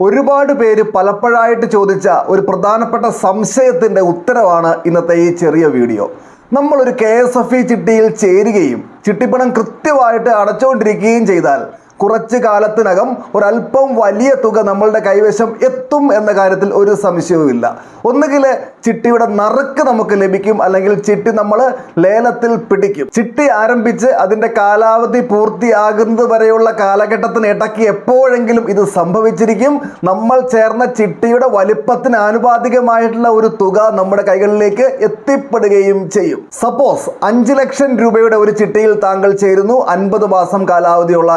ഒരുപാട് പേര് പലപ്പോഴായിട്ട് ചോദിച്ച ഒരു പ്രധാനപ്പെട്ട സംശയത്തിന്റെ ഉത്തരവാണ് ഇന്നത്തെ ഈ ചെറിയ വീഡിയോ. നമ്മളൊരു കെ എസ് എഫ് ഇ ചിട്ടിയിൽ ചേരുകയും ചിട്ടിപ്പണം കൃത്യമായിട്ട് അടച്ചുകൊണ്ടിരിക്കുകയും ചെയ്താൽ കുറച്ച് കാലത്തിനകം ഒരല്പം വലിയ തുക നമ്മളുടെ കൈവശം എത്തും എന്ന കാര്യത്തിൽ ഒരു സംശയവുമില്ല. ഒന്നുകിൽ ചിട്ടിയുടെ നറുക്ക് നമുക്ക് ലഭിക്കും അല്ലെങ്കിൽ ചിട്ടി നമ്മൾ ലേലത്തിൽ പിടിക്കും. ചിട്ടി ആരംഭിച്ച് അതിന്റെ കാലാവധി പൂർത്തിയാകുന്നത് വരെയുള്ള കാലഘട്ടത്തിന് ഇടയ്ക്ക് എപ്പോഴെങ്കിലും ഇത് സംഭവിച്ചിരിക്കും. നമ്മൾ ചേർന്ന ചിട്ടിയുടെ വലിപ്പത്തിന് ആനുപാതികമായിട്ടുള്ള ഒരു തുക നമ്മുടെ കൈകളിലേക്ക് എത്തിപ്പെടുകയും ചെയ്യും. സപ്പോസ് അഞ്ച് ലക്ഷം രൂപയുടെ ഒരു ചിട്ടിയിൽ താങ്കൾ ചേരുന്നു അൻപത് മാസം കാലാവധിയുള്ള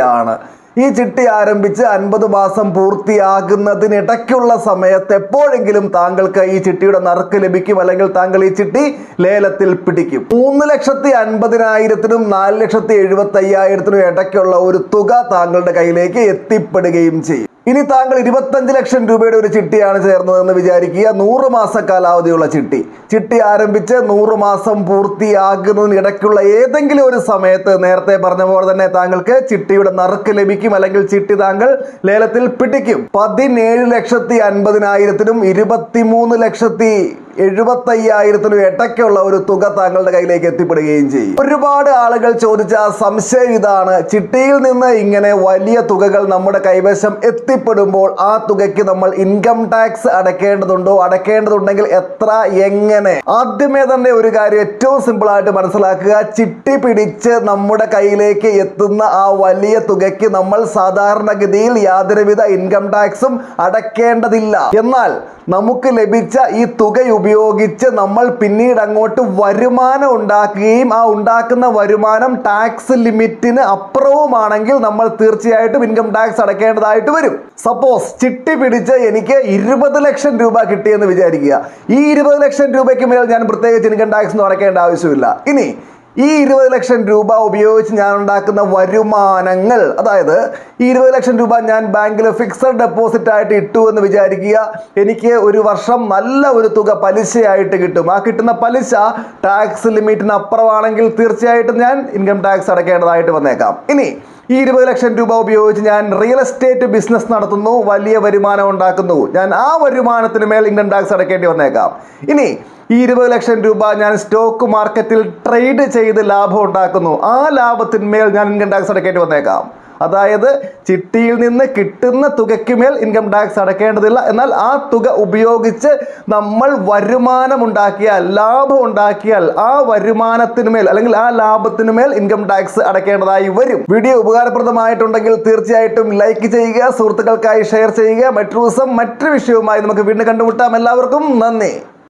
ചിട്ടിയാണ്. ഈ ചിട്ടി ആരംഭിച്ച് അൻപത് മാസം പൂർത്തിയാകുന്നതിനിടയ്ക്കുള്ള സമയത്ത് എപ്പോഴെങ്കിലും താങ്കൾക്ക് ഈ ചിട്ടിയുടെ നറുക്ക് ലഭിക്കും. അല്ലെങ്കിൽ താങ്കൾ ഈ ചിട്ടി ലേലത്തിൽ പിടിക്കും. മൂന്ന് ലക്ഷത്തി അൻപതിനായിരത്തിനും നാല് ലക്ഷത്തി എഴുപത്തി അയ്യായിരത്തിനും ഇടയ്ക്കുള്ള ഒരു തുക താങ്കളുടെ കയ്യിലേക്ക് എത്തിപ്പെടുകയും ചെയ്യും. ഇനി താങ്കൾ ഇരുപത്തഞ്ച് ലക്ഷം രൂപയുടെ ഒരു ചിട്ടിയാണ് ചേർന്നതെന്ന് വിചാരിക്കുക. നൂറ് മാസ കാലാവധിയുള്ള ചിട്ടി. ചിട്ടി ആരംഭിച്ച് നൂറ് മാസം പൂർത്തിയാകുന്നതിന് ഇടയ്ക്കുള്ള ഏതെങ്കിലും ഒരു സമയത്ത് നേരത്തെ പറഞ്ഞ പോലെ തന്നെ താങ്കൾക്ക് ചിട്ടിയുടെ നറുക്ക് ലഭിക്കും അല്ലെങ്കിൽ ചിട്ടി താങ്കൾ ലേലത്തിൽ പിടിക്കും. പതിനേഴ് ലക്ഷത്തി അൻപതിനായിരത്തിനും ഇരുപത്തിമൂന്ന് ലക്ഷത്തി എഴുപത്തയ്യായിരത്തിനും ഇടയ്ക്കുള്ള ഒരു തുക താങ്കളുടെ കയ്യിലേക്ക് എത്തിപ്പെടുകയും ചെയ്യും. ഒരുപാട് ആളുകൾ ചോദിച്ച സംശയം ഇതാണ്. ചിട്ടിയിൽ നിന്ന് ഇങ്ങനെ വലിയ തുകകൾ നമ്മുടെ കൈവശം എത്തിപ്പെടുമ്പോൾ ആ തുകയ്ക്ക് നമ്മൾ ഇൻകം ടാക്സ് അടയ്ക്കേണ്ടതുണ്ടോ? അടയ്ക്കേണ്ടതുണ്ടെങ്കിൽ എത്ര? എങ്ങനെ? ആദ്യമേ തന്നെ ഒരു കാര്യം ഏറ്റവും സിമ്പിൾ ആയിട്ട് മനസ്സിലാക്കുക. ചിട്ടി പിടിച്ച് നമ്മുടെ കയ്യിലേക്ക് എത്തുന്ന ആ വലിയ തുകയ്ക്ക് നമ്മൾ സാധാരണഗതിയിൽ യാതൊരുവിധ ഇൻകം ടാക്സും അടയ്ക്കേണ്ടതില്ല. എന്നാൽ നമുക്ക് ലഭിച്ച ഈ തുക ഉപയോഗിച്ച് നമ്മൾ പിന്നീട് അങ്ങോട്ട് വരുമാനം ഉണ്ടാക്കുകയും ആ ഉണ്ടാക്കുന്ന വരുമാനം ടാക്സ് ലിമിറ്റിന് അപ്പുറവുമാണെങ്കിൽ നമ്മൾ തീർച്ചയായിട്ടും ഇൻകം ടാക്സ് അടക്കേണ്ടതായിട്ട് വരും. സപ്പോസ് ചിട്ടി പിടിച്ച് എനിക്ക് ഇരുപത് ലക്ഷം രൂപ കിട്ടിയെന്ന് വിചാരിക്കുക. ഈ ഇരുപത് ലക്ഷം രൂപയ്ക്ക് മേൽ ഞാൻ പ്രത്യേകിച്ച് ഇൻകം ടാക്സ് ഒന്നും അടയ്ക്കേണ്ട ആവശ്യമില്ല. ഇനി ഈ ഇരുപത് ലക്ഷം രൂപ ഉപയോഗിച്ച് ഞാൻ ഉണ്ടാക്കുന്ന വരുമാനങ്ങൾ അതായത് ഈ ഇരുപത് ലക്ഷം രൂപ ഞാൻ ബാങ്കിൽ ഫിക്സഡ് ഡെപ്പോസിറ്റ് ആയിട്ട് ഇട്ടു എന്ന് വിചാരിക്കുക എനിക്ക് ഒരു വർഷം നല്ല ഒരു തുക പലിശയായിട്ട് കിട്ടും. ആ കിട്ടുന്ന പലിശ ടാക്സ് ലിമിറ്റിന് അപ്പുറമാണെങ്കിൽ തീർച്ചയായിട്ടും ഞാൻ ഇൻകം ടാക്സ് അടയ്ക്കേണ്ടതായിട്ട് വന്നേക്കാം. ഇനി ഈ ഇരുപത് ലക്ഷം രൂപ ഉപയോഗിച്ച് ഞാൻ റിയൽ എസ്റ്റേറ്റ് ബിസിനസ് നടത്തുന്നു വലിയ വരുമാനം ഉണ്ടാക്കുന്നു. ഞാൻ ആ വരുമാനത്തിന് മേൽ ഇൻകം ടാക്സ് അടയ്ക്കേണ്ടി വന്നേക്കാം. ഇനി ഈ ഇരുപത് ലക്ഷം രൂപ ഞാൻ സ്റ്റോക്ക് മാർക്കറ്റിൽ ട്രേഡ് ചെയ്ത് ലാഭം ഉണ്ടാക്കുന്നു. ആ ലാഭത്തിന്മേൽ ഞാൻ ഇൻകം ടാക്സ് അടയ്ക്കേണ്ടി വന്നേക്കാം. അതായത് ചിട്ടിയിൽ നിന്ന് കിട്ടുന്ന തുകയ്ക്ക് മേൽ ഇൻകം ടാക്സ് അടക്കേണ്ടതില്ല. എന്നാൽ ആ തുക ഉപയോഗിച്ച് നമ്മൾ വരുമാനം ഉണ്ടാക്കിയാൽ ലാഭം ഉണ്ടാക്കിയാൽ ആ വരുമാനത്തിന് മേൽ അല്ലെങ്കിൽ ആ ലാഭത്തിന് മേൽ ഇൻകം ടാക്സ് അടക്കേണ്ടതായി വരും. വീഡിയോ ഉപകാരപ്രദമായിട്ടുണ്ടെങ്കിൽ തീർച്ചയായിട്ടും ലൈക്ക് ചെയ്യുക സുഹൃത്തുക്കൾക്കായി ഷെയർ ചെയ്യുക. മറ്റു ദിവസം മറ്റൊരു വിഷയവുമായി നമുക്ക് വീണ്ടും കണ്ടുമുട്ടാം. എല്ലാവർക്കും നന്ദി.